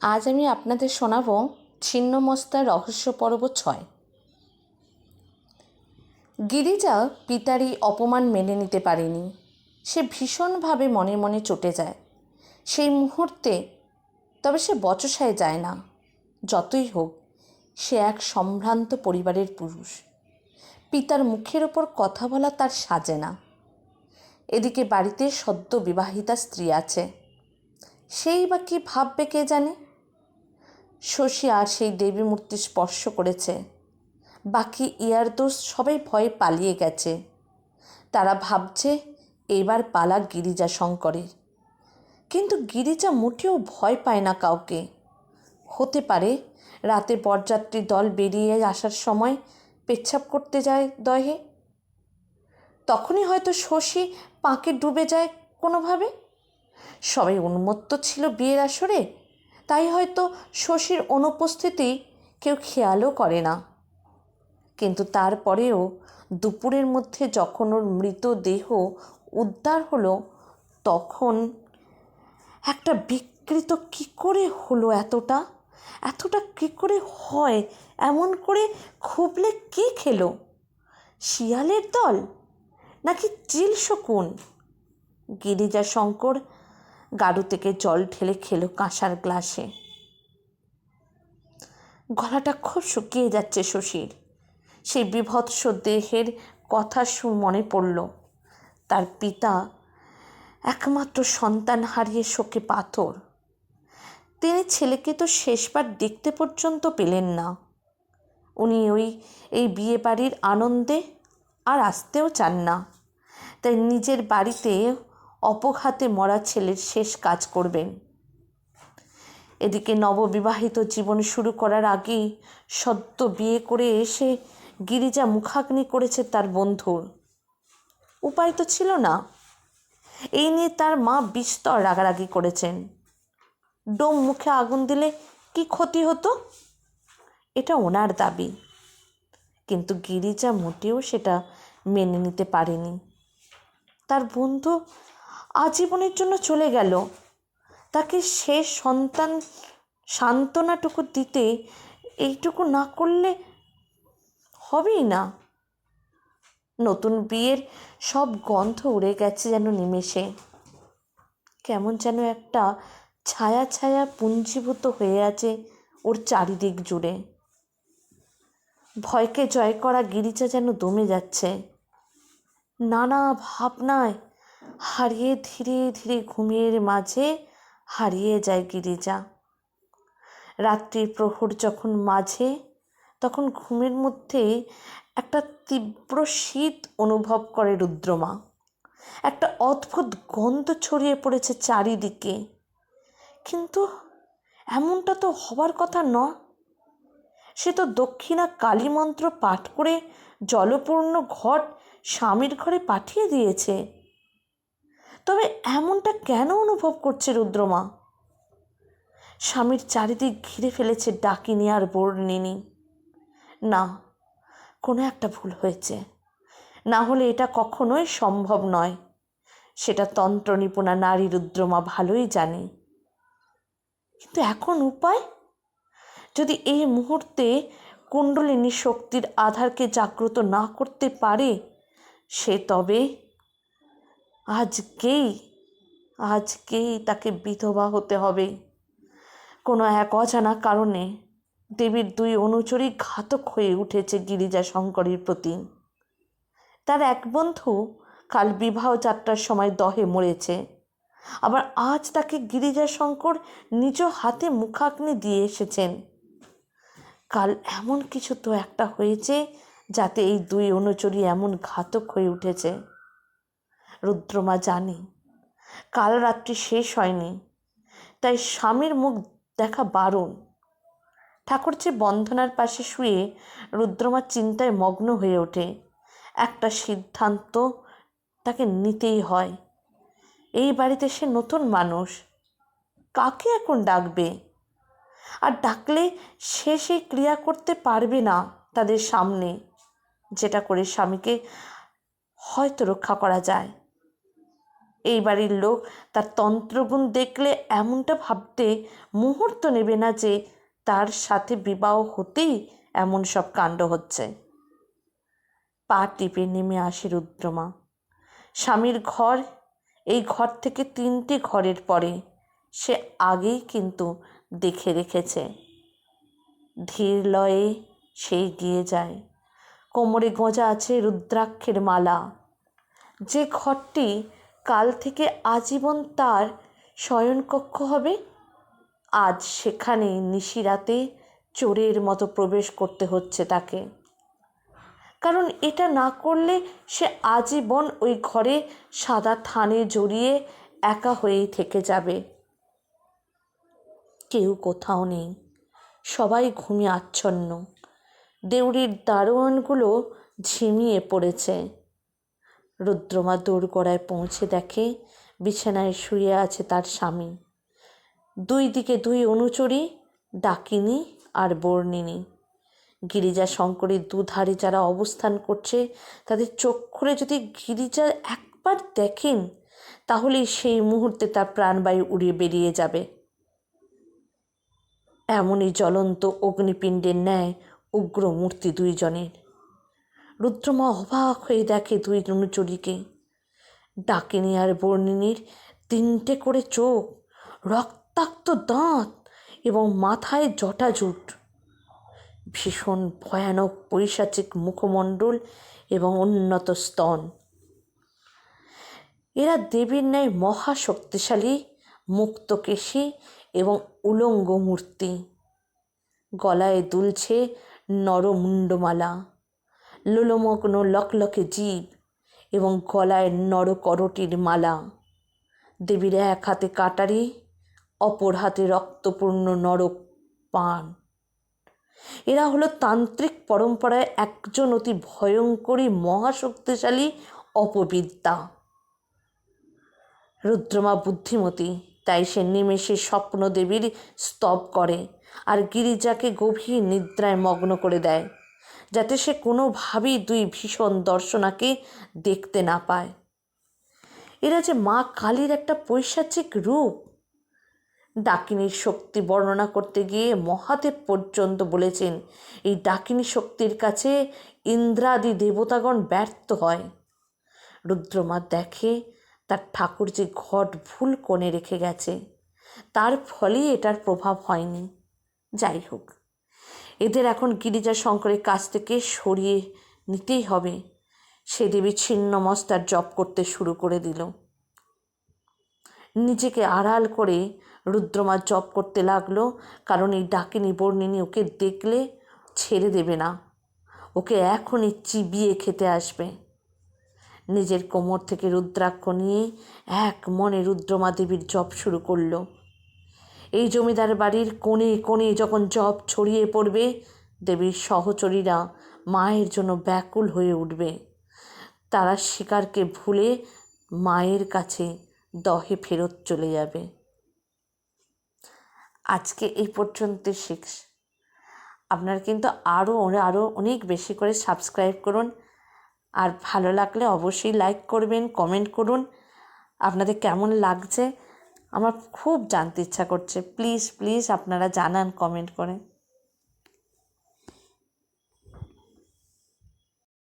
আজ আমি আপনাদের শোনাব ছিন্নমস্তার রহস্য পর্ব ছয়। গিরিজা পিতার এই অপমান মেনে নিতে পারেনি। সে ভীষণভাবে মনে মনে চটে যায়। সেই মুহূর্তে তবে সে বচসায় যায় না। যতই হোক, সে এক সম্ভ্রান্ত পরিবারের পুরুষ। পিতার মুখের ওপর কথা বলা তার সাজে না। এদিকে বাড়িতে সদ্য বিবাহিতা স্ত্রী আছে। সেই বা কী ভাববে কে জানে? শশী আর সেই দেবী মূর্তি স্পর্শ করেছে। বাকি ইয়ারদোস সবাই ভয়ে পালিয়ে গেছে। তারা ভাবছে, এবার পালা গিরিজা শঙ্করের। কিন্তু গিরিজা মোটেও ভয় পায় না কাউকে। হতে পারে, রাতে বরযাত্রী দল বেরিয়ে আসার সময় পেচ্ছাপ করতে যায় দহে। তখনই হয়তো শশী পাঁকে ডুবে যায় কোনোভাবে। সবাই উন্মত্ত ছিল বিয়ের আসরে তাই হয়তো শশীর অনুপস্থিতি কেউ খেয়ালও করে না। কিন্তু তারপরেও দুপুরের মধ্যে যখন ওর মৃতদেহ উদ্ধার হলো, তখন একটা বিকৃত কী করে হলো এতটা? এতটা কী করে হয়? এমন করে খুবলে কে খেলো? শিয়ালের দল? নাকি চিল শকুন? গিরিজা শঙ্কর গাড়ু থেকে জল ঢেলে খেলো কাঁসার গ্লাসে। গলাটা খুব শুকিয়ে যাচ্ছে শশীর। সেই বিভৎস দেহের কথা শু মনে পড়ল। তার পিতা একমাত্র সন্তান হারিয়ে শোকে পাথর। তিনি ছেলেকে তো শেষবার দেখতে পর্যন্ত পেলেন না। উনি ওই, এই বিয়ে বাড়ির আনন্দে আর আসতেও চান না। তাই নিজের বাড়িতে অপঘাতে মরা ছেলের শেষ কাজ করবেন। এদিকে নববিবাহিত জীবন শুরু করার আগেই সদ্য বিয়ে করে এসে গিরিজা মুখাগ্নি করেছে তার বন্ধুর। উপায় তো ছিল না। এই নিয়ে তার মা বিস্তর রাগারাগি করেছেন। ডোম মুখে আগুন দিলে কি ক্ষতি হতো? এটা ওনার দাবি। কিন্তু গিরিজা মোটেও সেটা মেনে নিতে পারেনি। তার বন্ধু আজীবনের জন্য চলে গেল। তাকে শেষ সন্তান সান্ত্বনাটুকু দিতে এইটুকু না করলে হবেই না। নতুন বিয়ের সব গন্ধ উড়ে গেছে যেন নিমেষে। কেমন যেন একটা ছায়া ছায়া পুঞ্জীভূত হয়ে আছে ওর চারিদিক জুড়ে। ভয়কে জয় করা গিরিজা যেন দমে যাচ্ছে। নানা ভাবনায় হারিয়ে ধীরে ধীরে ঘুমের মাঝে হারিয়ে যায় গিরিজা। রাত্রির প্রহর যখন মাঝে, তখন ঘুমের মধ্যে একটা তীব্র শীত অনুভব করে রুদ্রমা। একটা অদ্ভুত গন্ধ ছড়িয়ে পড়েছে চারিদিকে। কিন্তু এমনটা তো হবার কথা নয় সে তো দক্ষিণা কালী মন্ত্র পাঠ করে জলপূর্ণ ঘট স্বামীর ঘরে পাঠিয়ে দিয়েছে। তবে এমনটা কেন অনুভব করছে রুদ্রমা? স্বামীর চারিদিক ঘিরে ফেলেছে ডাকিনি আর বর্ণিনী। না, কোনো একটা ভুল হয়েছে। না হলে এটা কখনোই সম্ভব নয়। সেটা তন্ত্র নিপুণা নারী রুদ্রমা ভালোই জানে। কিন্তু এখন উপায়? যদি এই মুহূর্তে কুণ্ডলিনী শক্তির আধারকে জাগ্রত না করতে পারে, সে তবে আজকেই আজকেই তাকে বিধবা হতে হবে। কোনো এক অজানা কারণে দেবীর দুই অনুচরী ঘাতক হয়ে উঠেছে গিরিজা শঙ্করের প্রতি। তার এক বন্ধু কাল বিবাহ যাত্রার সময় দহে মরেছে। আবার আজ তাকে গিরিজা শঙ্কর নিজ হাতে মুখাগ্নি দিয়ে এসেছেন। কাল এমন কিছু তো একটা হয়েছে যাতে এই দুই অনুচরী এমন ঘাতক হয়ে উঠেছে। রুদ্রমা জানে, কাল রাত্রি শেষ হয়নি, তাই স্বামীর মুখ দেখা বারণ। ঠাকুর যে বন্ধনার পাশে শুয়ে রুদ্রমা চিন্তায় মগ্ন হয়ে ওঠে, একটা সিদ্ধান্ত তাকে নিতেই হয়। এই বাড়িতে সে নতুন মানুষ, কাকে এখন ডাকবে? আর ডাকলে সে সেই ক্রিয়া করতে পারবে না তাদের সামনে, যেটা করে স্বামীকে হয়তো রক্ষা করা যায়। এই বাড়ির লোক তার তন্ত্রগুণ দেখলে এমনটা ভাবতে মুহূর্ত নেবে না যে তার সাথে বিবাহ হতেই এমন সব কাণ্ড হচ্ছে। পা টিপে নেমে আসে রুদ্রমা। স্বামীর ঘর, এই ঘর থেকে তিনটে ঘরের পরে সে আগেই কিন্তু দেখে রেখেছে। ধীর লয়ে সে গিয়ে যায়। কোমরে গোঁজা আছে রুদ্রাক্ষের মালা। যে ঘরটি কাল থেকে আজীবন তার শয়নকক্ষ হবে। আজ সেখানে নিশিরাতে চোরের মতো প্রবেশ করতে হচ্ছে তাকে। কারণ এটা না করলে সে আজীবন ওই ঘরে সাদা থানে জড়িয়ে একা হয়েই থেকে যাবে। কেউ কোথাও নেই। সবাই ঘুমিয়ে আচ্ছন্ন। দেউড়ির দারোয়ানগুলো ঝিমিয়ে পড়েছে। রুদ্রমা দোরগোড়ায় পৌঁছে দেখে, বিছানায় শুয়ে আছে তার স্বামী। দুই দিকে দুই অনুচরী, ডাকিনী আর বর্ণিনী। গিরিজা শঙ্করের দুধারে যারা অবস্থান করছে, তাদের চোখ খুলে যদি গিরিজা একবার দেখেন, তাহলেই সেই মুহূর্তে তার প্রাণবায়ু উড়িয়ে বেরিয়ে যাবে। এমনই জ্বলন্ত অগ্নিপিণ্ডের ন্যায় উগ্র মূর্তি দুইজনের। রুদ্রমা অবাক হয়ে দেখে দুই অনুচরীকে ডাকিনী আর বর্ণিনীর তিনটে করে চোখ, রক্তাক্ত দাঁত এবং মাথায় জটাজুট। ভীষণ ভয়ানক পৈশাচিক মুখমণ্ডল এবং উন্নত স্তন। এরা দেবীর ন্যায় মহাশক্তিশালী, মুক্তকেশী এবং উলঙ্গ মূর্তি গলায় দুলছে নরমুণ্ডমালা। লোলমগ্ন লকলকে জীব এবং গলায় নরকরটির মালা। দেবীর এক হাতে কাটারি, অপর হাতে রক্তপূর্ণ নরক পান। এরা হলো তান্ত্রিক পরম্পরায় একজন অতি ভয়ঙ্করী মহাশক্তিশালী অপবিদ্যা। রুদ্রমা বুদ্ধিমতী, তাই সে নিমেষে স্বপ্ন দেবীর স্তব করে আর গিরিজাকে গভীর নিদ্রায় মগ্ন করে দেয়। যাতে সে কোনোভাবেই দুই ভীষণ দর্শনাকে দেখতে না পায়। এরা যে মা কালীর একটা পৈশাচিক রূপ। ডাকিনীর শক্তি বর্ণনা করতে গিয়ে মহাদেব পর্যন্ত বলেছেন, এই ডাকিনী শক্তির কাছে ইন্দ্রাদি দেবতাগণ ব্যর্থ হয়। রুদ্রমা দেখে তার ঠাকুর যে ঘট ভুল কোণে রেখে গেছে, তার ফলেই এটার প্রভাব হয়নি। যাই হোক এদের এখন গিরিজা শঙ্করের কাছ থেকে সরিয়ে নিতেই হবে। সে দেবী ছিন্ন মস্তার জপ করতে শুরু করে দিল। নিজেকে আড়াল করে রুদ্রমা জপ করতে লাগল, কারণ এই ডাকিনী বর্ণিনী ওকে দেখলে ছেড়ে দেবে না। ওকে এখনই চিবিয়ে খেতে আসবে। নিজের কোমর থেকে রুদ্রাক্ষ নিয়ে এক মনে রুদ্রমা দেবীর জপ শুরু করল। এই জমিদার বাড়ির কোণে কোণে যখন জপ ছড়িয়ে পড়বে, দেবীর সহচরীরা মায়ের জন্য ব্যাকুল হয়ে উঠবে। তারা শিকারকে ভুলে মায়ের কাছে দহে ফেরত চলে যাবে। আজকে এই পর্যন্ত শিখ আপনারা কিন্তু আরও আরও অনেক বেশি করে সাবস্ক্রাইব করুন। আর ভালো লাগলে অবশ্যই লাইক করবেন, কমেন্ট করুন। আপনাদের কেমন লাগছে? আমার খুব জানতে ইচ্ছা করছে। প্লিজ প্লিজ আপনারা জানান কমেন্ট করে।